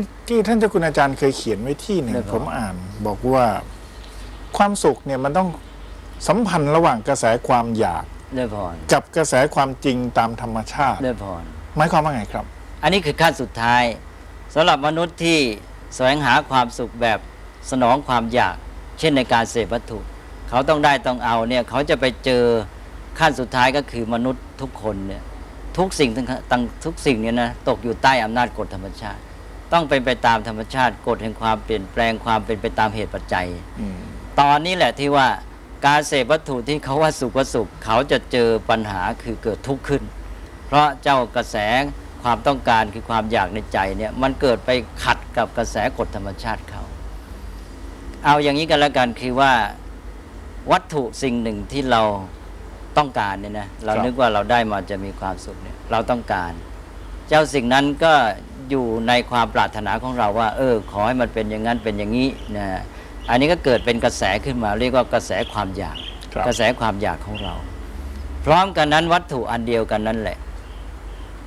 ที่ที่ท่านเจ้าคุณอาจารย์เคยเขียนไว้ที่หนึ่งได้ครับผมอ่านบอกว่าความสุขเนี่ยมันต้องสัมพันธ์ระหว่างกระแสความอยากได้พรกับกระแสความจริงตามธรรมชาติได้พรหมายความว่าไงครับ อันนี้คือขั้นสุดท้ายสำหรับมนุษย์ที่แสวงหาความสุขแบบสนองความอยาก เช่นในการเสพวัตถุ เขาต้องได้ต้องเอาเนี่ยเขาจะไปเจอขั้นสุดท้ายก็คือมนุษย์ทุกคนเนี่ยทุกสิ่งทั้งทั้งทุกสิ่งเนี่ยนะตกอยู่ใต้อำนาจกฎธรรมชาติ ต้องเป็นไปตามธรรมชาติกฎแห่งความเปลี่ยนแปลงความเป็นไปตามเหตุปัจจัย อืมตอนนี้แหละที่ว่าการเสพวัตถุที่เขาว่าสุขว่าสุขเขาจะเจอปัญหาคือเกิดทุกข์ขึ้น เพราะเจ้ากระแสความต้องการคือความอยากในใจเนี่ยมันเกิดไปขัดกับกระแสกฎธรรมชาติเขา เอาอย่างนี้กันแล้วกันคือว่าวัตถุสิ่งหนึ่งที่เราต้องการเนี่ยนะเรานึกว่าเราได้มาจะมีความสุขเนี่ยเราต้องการ เจ้าสิ่งนั้นก็ อยู่ในความปรารถนาของเราว่า เออ ขอให้มันเป็นอย่างนั้นเป็นอย่างนี้นะอันนี้ก็เกิดเป็นกระแสขึ้นมา เรียกว่ากระแสความอยากครับกระแสความอยากของเรา พร้อมกันนั้นวัตถุอันเดียวกันนั่นแหละ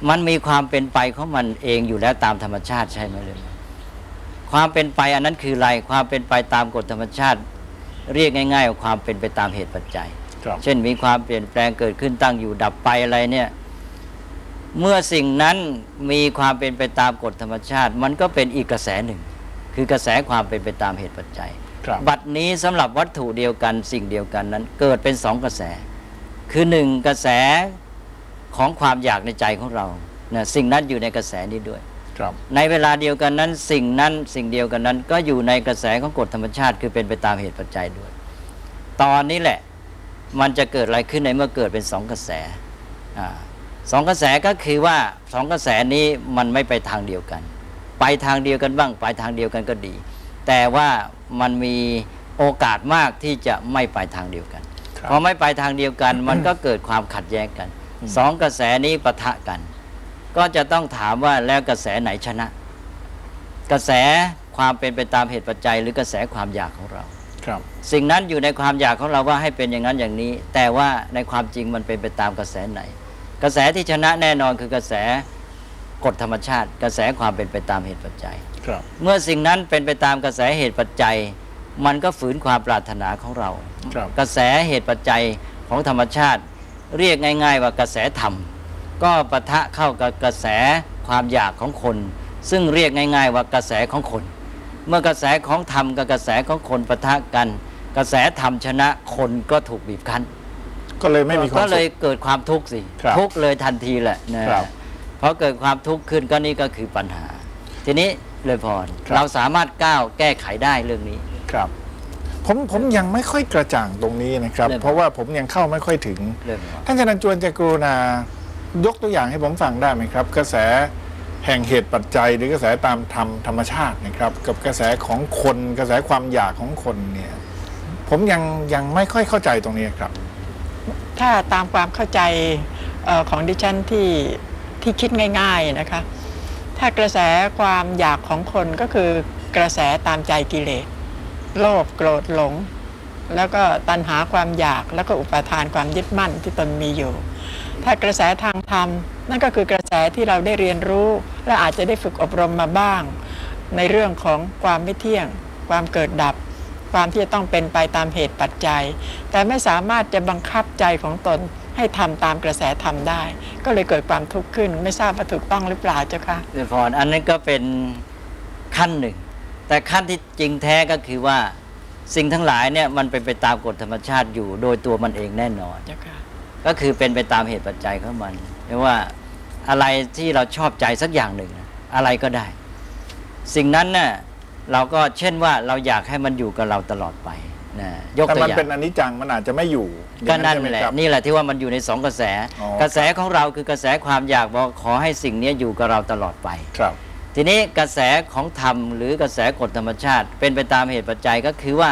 มันมีความเป็นไปของมันเองอยู่แล้วตามธรรมชาติใช่ไหมเลยความเป็นไปอันนั้นคืออะไรความเป็นไปตามกฎธรรมชาติ เรียกง่ายๆว่าความเป็นไปตามเหตุปัจจัยครับเช่นมีความเปลี่ยนแปลงเกิดขึ้นตั้งอยู่ดับไปอะไรเนี่ย เมื่อสิ่งนั้นมีความเป็นไปตามกฎธรรมชาติ มันก็เป็นอีกกระแสหนึ่ง คือกระแสความเป็นไปตามเหตุปัจจัยครับบัดนี้สำหรับวัตถุเดียวกันสิ่งเดียวกันนั้น เกิดเป็นสองกระแส คือหนึ่งกระแสของความอยากในใจของเรานะสิ่งนั้นอยู่ในกระแสนี้ด้วยครับในเวลาเดียวกันนั้น สิ่งนั้นสิ่งเดียวกันนั้น ก็อยู่ในกระแสของกฎธรรมชาติ คือเป็นไปตามเหตุปัจจัยด้วย ตอนนี้แหละ มันจะเกิดอะไรขึ้นในเมื่อเกิดเป็นสองกระแสอา สองกระแสก็คือว่าสองกระแสนี้มันไม่ไปทางเดียวกัน ไปทางเดียวกันบ้าง ไปทางเดียวกันก็ดี แต่ว่ามันมีโอกาสมากที่จะไม่ไปทางเดียวกันครับพอไม่ไปทางเดียวกัน มันก็เกิดความขัดแย้งกันอืมสองกระแสนี้ปะทะกัน ก็จะต้องถามว่าแล้วกระแสไหนชนะ กระแสความเป็นไปตามเหตุปัจจัย หรือกระแสความอยากของเราครับ สิ่งนั้นอยู่ในความอยากของเราว่าให้เป็นอย่างนั้นอย่างนี้ แต่ว่าในความจริงมันเป็นไปตามกระแสไหน กระแสที่ชนะแน่นอนคือกระแสกฎธรรมชาติ กระแสความเป็นไปตามเหตุปัจจัย ครับ เมื่อสิ่งนั้นเป็นไปตามกระแสเหตุปัจจัย มันก็ฝืนความปรารถนาของเรา ครับ กระแสเหตุปัจจัยของธรรมชาติ เรียกง่าย ๆ ว่ากระแสธรรม ก็ปะทะเข้ากับกระแสความอยากของคน ซึ่งเรียกง่าย ๆ ว่ากระแสของคน เมื่อกระแสของธรรมกับกระแสของคนปะทะกัน กระแสธรรมชนะคนก็ถูกบีบคั้น ก็เลยไม่มีความก็เลสุยข เกิดความทุกข์สิ ครับทุกข์เลยทันทีแหละนะครับเพราะเกิดความทุกข์ขึ้นก็นี่ก็คือปัญหา ทีนี้เลยพรครับ เราสามารถก้าวแก้ไขได้เรื่องนี้ ครับ ผมผมยังไม่ค่อยกระจ่างตรงนี้นะครับ เรื่อง เพราะว่าผมยังเข้าไม่ค่อยถึง เรื่องพร ท่านอาจารย์จวนจะกรุณายกตัวอย่างให้ผมฟังได้ไหมครับ กระแสแห่งเหตุปัจจัย หรือกระแสตามธรรมธรรมชาตินะครับ กับกระแสของคนกระแสความอยากของคนเนี่ย ผมยังยังไม่ค่อยเข้าใจตรงนี้ครับ ถ้าตามความเข้าใจออของดิฉันที่ที่คิดง่าย ๆนะคะ ถ้ากระแสความอยากของคนก็คือกระแสตามใจกิเลส โลภโกรธหลง แล้วก็ตัณหาความอยากแล้วก็อุปาทานความยึดมั่นที่ตนมีอยู่ ถ้ากระแสทางธรรม นั่นก็คือกระแสที่เราได้เรียนรู้ และอาจจะได้ฝึกอบรมมาบ้าง ในเรื่องของความไม่เที่ยง ความเกิดดับ ความที่จะต้องเป็นไปตามเหตุปัจจัย แต่ไม่สามารถจะบังคับใจของตนให้ทำตามกระแสธรรมได้ ก็เลยเกิดความทุกข์ขึ้น ไม่ทราบว่าถูกต้องหรือเปล่าเจ้าค่ะเรื่องพรอันนั้นก็เป็นขั้นหนึ่ง แต่ขั้นที่จริงแท้ก็คือว่าสิ่งทั้งหลายเนี่ยมันเป็นไปตามกฎธรรมชาติอยู่ โดยตัวมันเองแน่นอนเจ้าค่ะก็คือเป็นไปตามเหตุปัจจัยของมันไม่ว่าอะไรที่เราชอบใจสักอย่างหนึ่งนะอะไรก็ได้ สิ่งนั้นน่ะ เราก็เช่นว่าเราอยากให้มันอยู่กับเราตลอดไปนะยกแต่ตัวมันอย่างเป็นอนิจจังมันอาจจะไม่อยู่อย่างก็นั่นใช่ไมแหละครับ นี่แหละที่ว่ามันอยู่ในสองกระแส อ๋อ กระแสของเราคือกระแสความอยากบอกขอให้สิ่งนี้อยู่กับเราตลอดไป ครับ ทีนี้กระแสของธรรมหรือกระแสกฎธรรมชาติ เป็นไปตามเหตุปัจจัยก็คือว่า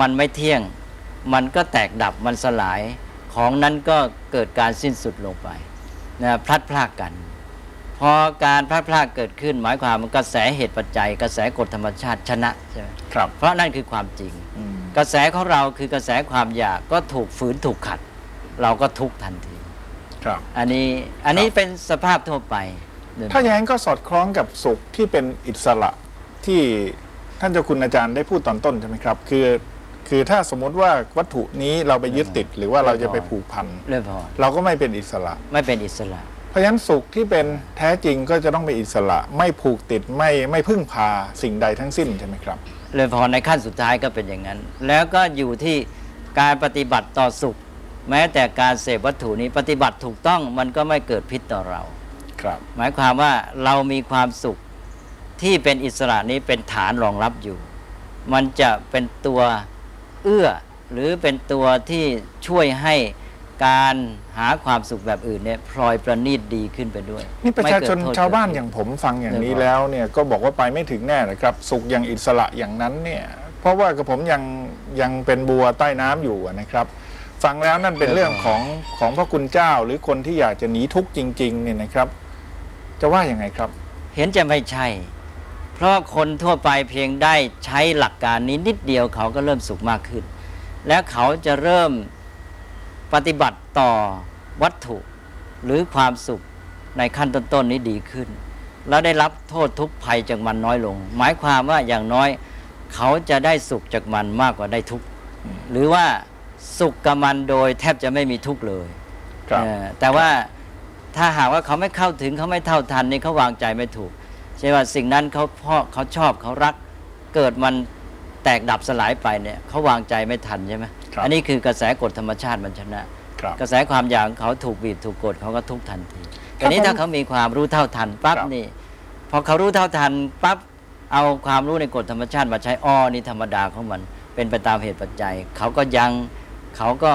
มันไม่เที่ยง มันก็แตกดับมันสลายของนั้นก็เกิดการสิ้นสุดลงไปนะพลัดพรากกัน พอการพลัดพรากเกิดขึ้น หมายความว่ากระแสเหตุปัจจัย กระแสกฎธรรมชาติชนะใช่ไหมครับ เพราะนั่นคือความจริงอืมกระแสของเราคือกระแสความอยากก็ถูกฝืนถูกขัด เราก็ทุกข์ทันที ครับ อันนี้อันนี้ครับเป็นสภาพทั่วไปเดินถ้าอย่างนั้นก็สอดคล้องกับสุขที่เป็นอิสระที่ท่านเจ้าคุณอาจารย์ได้พูดตอนต้นใช่ไหมครับ คือคือถ้าสมมติว่าวัตถุนี้เราไปยึดติดหรือว่าเราจะไปผูกพันเรื่องพอเราก็ไม่เป็นอิสระ ไม่เป็นอิสระ เพราะฉะนั้นสุขที่เป็นแท้จริงก็จะต้องเป็นอิสระ ไม่ผูกติดไม่ไม่พึ่งพาสิ่งใดทั้งสิ้นใช่ไหมครับเรื่องพอในขั้นสุดท้ายก็เป็นอย่างนั้น แล้วก็อยู่ที่การปฏิบัติต่อสุข แม้แต่การเสพวัตถุนี้ปฏิบัติถูกต้องมันก็ไม่เกิดพิษต่อเราครับ หมายความว่าเรามีความสุขที่เป็นอิสระนี้เป็นฐานรองรับอยู่ มันจะเป็นตัวเอื้อหรือเป็นตัวที่ช่วยให้ การหาความสุขแบบอื่นเนี่ยพลอยประณีตดีขึ้นไปด้วยนี่ประชาชนไม่เกิดโทษชาวบ้านเกิดอย่างผมฟังอย่างนี้เรื่องแล้วเนี่ยก็บอกว่าไปไม่ถึงแน่นะครับ สุขอย่างอิสระอย่างนั้นเนี่ยเพราะว่ากับผมยังยังเป็นบัวใต้น้ำอยู่อะนะครับ ฟังแล้วนั่นเป็นเรื่องของของพระคุณเจ้าหรือคนที่อยากจะหนีทุกข์จริงๆเนี่ยนะครับ จะว่ายังไงครับ เห็นจะไม่ใช่ เพราะคนทั่วไปเพียงได้ใช้หลักการนี้นิดเดียวเขาก็เริ่มสุขมากขึ้น และเขาจะเริ่ม ปฏิบัติต่อวัตถุหรือความสุขในขั้นต้นๆนี้ดีขึ้น แล้วได้รับโทษทุกข์ภัยจากมันน้อยลง หมายความว่าอย่างน้อยเขาจะได้สุขจากมันมากกว่าได้ทุกข์หรือว่าสุขกับมันโดยแทบจะไม่มีทุกข์เลยครับเออแต่ว่าถ้าหากว่าเขาไม่เข้าถึงเขาไม่เท่าทันนี่เขาวางใจไม่ถูกใช่ว่าสิ่งนั้นเขาพ่อเขาชอบเขารักเกิดมันแตกดับสลายไปเนี่ยเขาวางใจไม่ทันใช่ไหมครับ อันนี้คือกระแสกฎธรรมชาติมันชนะ ครับ กระแสความอยากของเขาถูกบีบถูกกดเขาก็ทุกข์ทันทีครัแต่บนี้ผมถ้าเขามีความรู้เท่าทันปั๊บครับ นี่พอเขารู้เท่าทันปั๊บเอาความรู้ในกฎธรรมชาติมาใช้อ้อนี่ธรรมดาของมัน เป็นไปตามเหตุปัจจัย เขาก็ยังเขาก็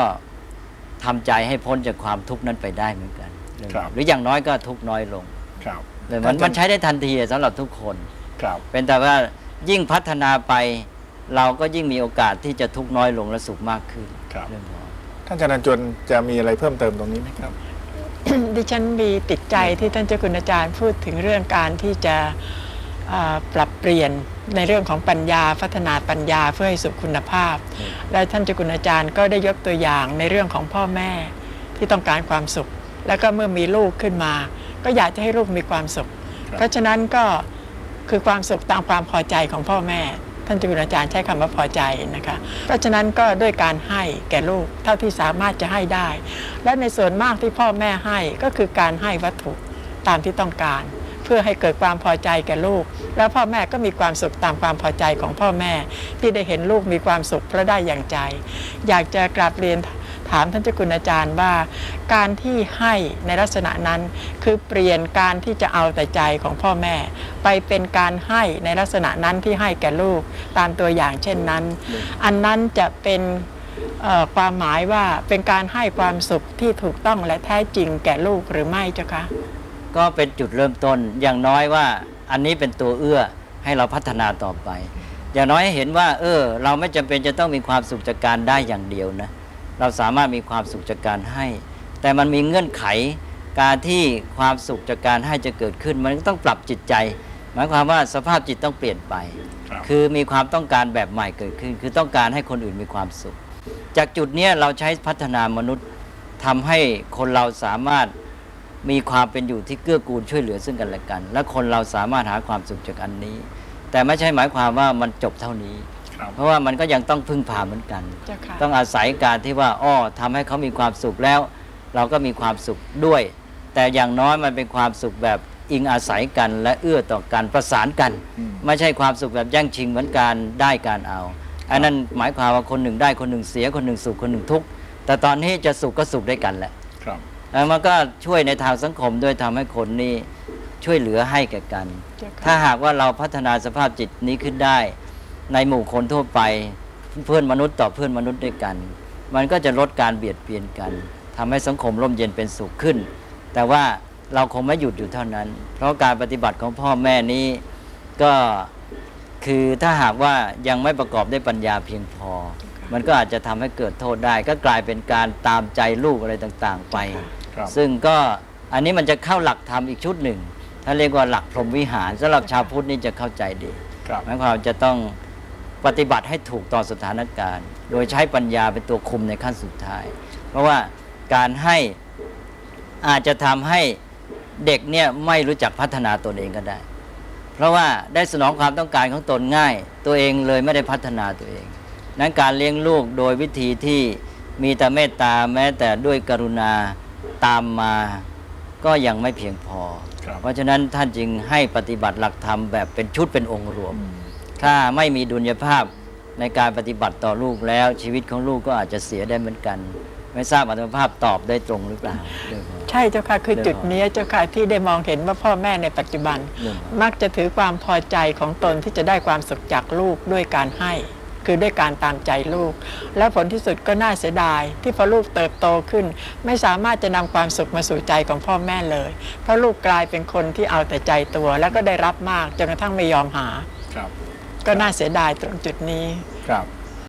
ทำใจให้พ้นจากความทุกข์นั้นไปได้เหมือนกัน ครับ หรืออย่างน้อยก็ทุกข์น้อยลงครับเลยมันมันใช้ได้ทันทีสำหรับทุกคน ครับ เป็นแต่ว่ายิ่งพัฒนาไป เราก็ยิ่งมีโอกาสที่จะทุกข์น้อยลงและสุขมากขึ้นครับ เรื่องพอท่านอาจารย์จวนจะมีอะไรเพิ่มเติมตรงนี้ไหมครับ ดิฉันมีติดใจที่ท่านเจ้าคุณอาจารย์พูดถึงเรื่องการที่จะอ่าปรับเปลี่ยนในเรื่องของปัญญาพัฒนาปัญญาเพื่อให้สุขคุณภาพ และท่านเจ้าคุณอาจารย์ก็ได้ยกตัวอย่างในเรื่องของพ่อแม่ที่ต้องการความสุข แล้วก็เมื่อมีลูกขึ้นมา ก็อยากจะให้ลูกมีความสุข ครับ เพราะฉะนั้นก็คือความสุขตามความพอใจของพ่อแม่ ท่านเจ้าคุณอาจารย์ใช้คำว่าพอใจนะคะ เพราะฉะนั้นก็ด้วยการให้แก่ลูกเท่าที่สามารถจะให้ได้ และในส่วนมากที่พ่อแม่ให้ก็คือการให้วัตถุตามที่ต้องการ เพื่อให้เกิดความพอใจแก่ลูก แล้วพ่อแม่ก็มีความสุขตามความพอใจของพ่อแม่ ที่ได้เห็นลูกมีความสุขเพราะได้อย่างใจ อยากจะกราบเรียน ถามท่านเจ้าคุณอาจารย์ว่า การที่ให้ในลักษณะนั้น คือเปลี่ยนการที่จะเอาแต่ใจของพ่อแม่ ไปเป็นการให้ในลักษณะนั้นที่ให้แก่ลูกตามตัวอย่างเช่นนั้น อันนั้นจะเป็นความหมายว่าเป็นการให้ความสุขที่ถูกต้องและแท้จริงแก่ลูกหรือไม่เจ้าคะก็เป็นจุดเริ่มต้นอย่างน้อยว่าอันนี้เป็นตัวเอื้อให้เราพัฒนาต่อไป อย่างน้อยเห็นว่า เออ เราไม่จำเป็นจะต้องมีความสุขจากการได้อย่างเดียวนะ เราสามารถมีความสุขจากการให้ แต่มันมีเงื่อนไขการที่ความสุขจากการให้จะเกิดขึ้น มันก็ต้องปรับจิตใจ หมายความว่าสภาพจิตต้องเปลี่ยนไปครับคือมีความต้องการแบบใหม่เกิดขึ้น คือต้องการให้คนอื่นมีความสุข จากจุดเนี้ยเราใช้พัฒนามนุษย์ทำให้คนเราสามารถมีความเป็นอยู่ที่เกื้อกูลช่วยเหลือซึ่งกันและกัน และคนเราสามารถหาความสุขจากอันนี้ แต่ไม่ใช่หมายความว่ามันจบเท่านี้ครับ เพราะว่ามันก็ยังต้องพึ่งพาเหมือนกัน เจ้าค่ะ ต้องอาศัยการที่ว่าอ้อทำให้เขามีความสุขแล้ว เราก็มีความสุขด้วย แต่อย่างน้อยมันเป็นความสุขแบบอิงอาศัยกันและเอื้อต่อกันประสานกัน อืม ไม่ใช่ความสุขแบบแย่งชิงเหมือนการได้การเอาอันนั้นหมายความว่าคนหนึ่งได้คนหนึ่งเสียคนหนึ่งสุขคนหนึ่งทุกข์แต่ตอนนี้จะสุขก็สุขด้วยกันแหละ ครับแล้วมันก็ช่วยในทางสังคมด้วยทำให้คนนี้ช่วยเหลือให้แก่กัน เจ้าถ้าค่ะหากว่าเราพัฒนาสภาพจิตนี้ขึ้นได้ ในหมู่คนทั่วไปเพื่อนมนุษย์ต่อเพื่อนมนุษย์ด้วยกัน มันก็จะลดการเบียดเบียนกันทำให้สังคมร่มเย็นเป็นสุขขึ้น แต่ว่าเราคงไม่หยุดอยู่เท่านั้น เพราะการปฏิบัติของพ่อแม่นี้ก็คือถ้าหากว่ายังไม่ประกอบด้วยปัญญาเพียงพอ มันก็อาจจะทำให้เกิดโทษได้ ก็กลายเป็นการตามใจลูกอะไรต่างๆไปครับซึ่งก็อันนี้มันจะเข้าหลักธรรมอีกชุดหนึ่งถ้าเรียกว่าหลักพรหมวิหารสำหรับชาวพุทธนี่จะเข้าใจดีครับหมายความว่าจะต้อง ปฏิบัติให้ถูกต่อสถานการณ์ โดยใช้ปัญญาเป็นตัวคุมในขั้นสุดท้าย เพราะว่าการให้อาจจะทำให้เด็กเนี่ยไม่รู้จักพัฒนาตนเองก็ได้ เพราะว่าได้สนองความต้องการของตนง่าย ตัวเองเลยไม่ได้พัฒนาตัวเอง นั้นการเลี้ยงลูกโดยวิธีที่มีแต่เมตตาแม้แต่ด้วยกรุณาตามมาก็ยังไม่เพียงพอครับเพราะฉะนั้นท่านจึงให้ปฏิบัติหลักธรรมแบบเป็นชุดเป็นองค์รวม ถ้าไม่มีดุลยภาพในการปฏิบัติต่อลูกแล้ว ชีวิตของลูกก็อาจจะเสียได้เหมือนกัน ไม่ทราบอัตภาพตอบได้ตรงหรือเปล่าเรื่องของใช่เจ้าค่ะคือเรื่องจุดนี้เจ้าค่ะที่ได้มองเห็นว่าพ่อแม่ในปัจจุบันเรื่องของมักจะถือความพอใจของตนที่จะได้ความสุขจากลูกด้วยการให้คือด้วยการตามใจลูก และผลที่สุดก็น่าเสียดาย ที่พอลูกเติบโตขึ้น ไม่สามารถจะนำความสุขมาสู่ใจของพ่อแม่เลย เพราะลูกกลายเป็นคนที่เอาแต่ใจตัว แล้วก็ได้รับมากจนกระทั่งไม่ยอมหาครับ ก็น่าเสียดายตรงจุดนี้ครับ